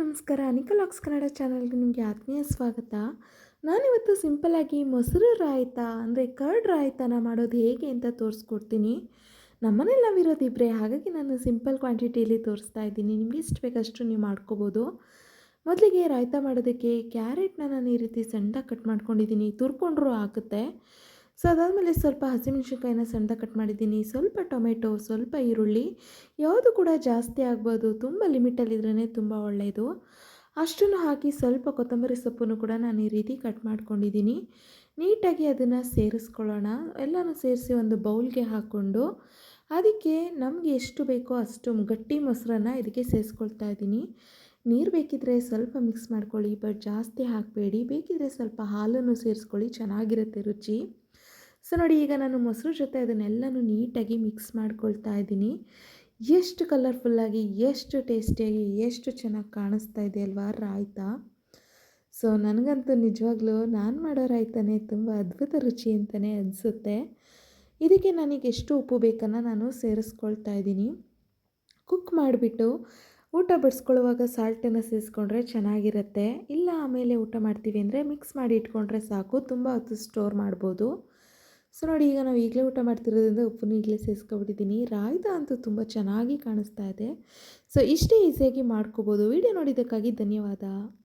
ನಮಸ್ಕಾರ. ಅನಿಕಲಾಕ್ಸ್ ಕನ್ನಡ ಚಾನಲ್ಗೆ ನಿಮಗೆ ಆತ್ಮೀಯ ಸ್ವಾಗತ. ನಾನಿವತ್ತು ಸಿಂಪಲ್ಲಾಗಿ ಮೊಸರು ರಾಯ್ತ, ಅಂದರೆ ಕರ್ಡ್ ರಾಯ್ತಾನ ಮಾಡೋದು ಹೇಗೆ ಅಂತ ತೋರಿಸ್ಕೊಡ್ತೀನಿ. ನಮ್ಮನೇಲಿ ನಾವಿರೋದು ಇಬ್ಬರೇ ಹಾಗಾಗಿ ನಾನು ಸಿಂಪಲ್ ಕ್ವಾಂಟಿಟಿಯಲ್ಲಿ ತೋರಿಸ್ತಾ ಇದ್ದೀನಿ. ನಿಮಗೆ ಎಷ್ಟು ಬೇಕಷ್ಟು ನೀವು ಮಾಡ್ಕೋಬೋದು. ಮೊದಲಿಗೆ ರಾಯ್ತ ಮಾಡೋದಕ್ಕೆ ಕ್ಯಾರೆಟ್ನ ನಾನು ಈ ರೀತಿ ಸಣ್ಣ ಕಟ್ ಮಾಡ್ಕೊಂಡಿದ್ದೀನಿ. ತುರ್ಕೊಂಡ್ರೂ ಆಗುತ್ತೆ. ಸೊ ಅದಾದಮೇಲೆ ಸ್ವಲ್ಪ ಹಸಿಮೆಣ್ಸಿನ್ಕಾಯಿನ ಸಣ್ಣದ ಕಟ್ ಮಾಡಿದ್ದೀನಿ. ಸ್ವಲ್ಪ ಟೊಮೆಟೊ, ಸ್ವಲ್ಪ ಈರುಳ್ಳಿ, ಯಾವುದು ಕೂಡ ಜಾಸ್ತಿ ಆಗ್ಬೋದು. ತುಂಬ ಲಿಮಿಟಲ್ಲಿದ್ರೇ ತುಂಬ ಒಳ್ಳೆಯದು ಅಷ್ಟನ್ನು ಹಾಕಿ ಸ್ವಲ್ಪ ಕೊತ್ತಂಬರಿ ಸೊಪ್ಪನ್ನು ಕೂಡ ನಾನು ಈ ರೀತಿ ಕಟ್ ಮಾಡ್ಕೊಂಡಿದ್ದೀನಿ. ನೀಟಾಗಿ ಅದನ್ನು ಸೇರಿಸ್ಕೊಳ್ಳೋಣ. ಎಲ್ಲನೂ ಸೇರಿಸಿ ಒಂದು ಬೌಲ್ಗೆ ಹಾಕ್ಕೊಂಡು ಅದಕ್ಕೆ ನಮಗೆ ಎಷ್ಟು ಬೇಕೋ ಅಷ್ಟು ಗಟ್ಟಿ ಮೊಸರನ್ನು ಇದಕ್ಕೆ ಸೇರಿಸ್ಕೊಳ್ತಾ ಇದ್ದೀನಿ. ನೀರು ಬೇಕಿದ್ರೆ ಸ್ವಲ್ಪ ಮಿಕ್ಸ್ ಮಾಡ್ಕೊಳ್ಳಿ. ಬಟ್ ಜಾಸ್ತಿ ಹಾಕಬೇಡಿ. ಬೇಕಿದ್ರೆ ಸ್ವಲ್ಪ ಹಾಲನ್ನು ಸೇರಿಸ್ಕೊಳ್ಳಿ. ಚೆನ್ನಾಗಿರುತ್ತೆ ರುಚಿ. ಸೊ ನೋಡಿ, ಈಗ ನಾನು ಮೊಸರು ಜೊತೆ ಅದನ್ನೆಲ್ಲನೂ ನೀಟಾಗಿ ಮಿಕ್ಸ್ ಮಾಡ್ಕೊಳ್ತಾ ಇದ್ದೀನಿ. ಎಷ್ಟು ಕಲರ್ಫುಲ್ಲಾಗಿ ಎಷ್ಟು ಟೇಸ್ಟಿಯಾಗಿ ಎಷ್ಟು ಚೆನ್ನಾಗಿ ಕಾಣಿಸ್ತಾ ಇದೆ ಅಲ್ವಾ ರಾಯ್ತ? ಸೊ ನನಗಂತೂ ನಿಜವಾಗ್ಲೂ ನಾನು ಮಾಡೋ ರಾಯ್ತಾನೆ ತುಂಬ ಅದ್ಭುತ ರುಚಿ ಅಂತಲೇ ಅನಿಸುತ್ತೆ. ಇದಕ್ಕೆ ನನಗೆ ಎಷ್ಟು ಉಪ್ಪು ಬೇಕನ್ನು ನಾನು ಸೇರಿಸ್ಕೊಳ್ತಾ ಇದ್ದೀನಿ. ಕುಕ್ ಮಾಡಿಬಿಟ್ಟು ಊಟ ಬಡಿಸ್ಕೊಳ್ಳುವಾಗ ಸಾಲ್ಟನ್ನು ಸೇರಿಸ್ಕೊಂಡ್ರೆ ಚೆನ್ನಾಗಿರುತ್ತೆ. ಇಲ್ಲ ಆಮೇಲೆ ಊಟ ಮಾಡ್ತೀವಿ ಅಂದರೆ ಮಿಕ್ಸ್ ಮಾಡಿ ಇಟ್ಕೊಂಡ್ರೆ ಸಾಕು, ತುಂಬ ಹೊತ್ತು ಸ್ಟೋರ್ ಮಾಡ್ಬೋದು. ಸೊ ನೋಡಿ, ಈಗ ನಾವು ಈಗಲೇ ಊಟ ಮಾಡ್ತಿರೋದ್ರಿಂದ ಉಪ್ಪನ್ನು ಈಗಲೇ ಸೇರಿಸ್ಕೊಬಿಟ್ಟಿದ್ದೀನಿ ರಾಯ್ತ ಅಂತೂ ತುಂಬ ಚೆನ್ನಾಗಿ ಕಾಣಿಸ್ತಾ ಇದೆ. ಸೊ ಇಷ್ಟೇ ಈಸಿಯಾಗಿ ಮಾಡ್ಕೋಬೋದು. ವಿಡಿಯೋ ನೋಡಿದ್ದಕ್ಕಾಗಿ ಧನ್ಯವಾದ.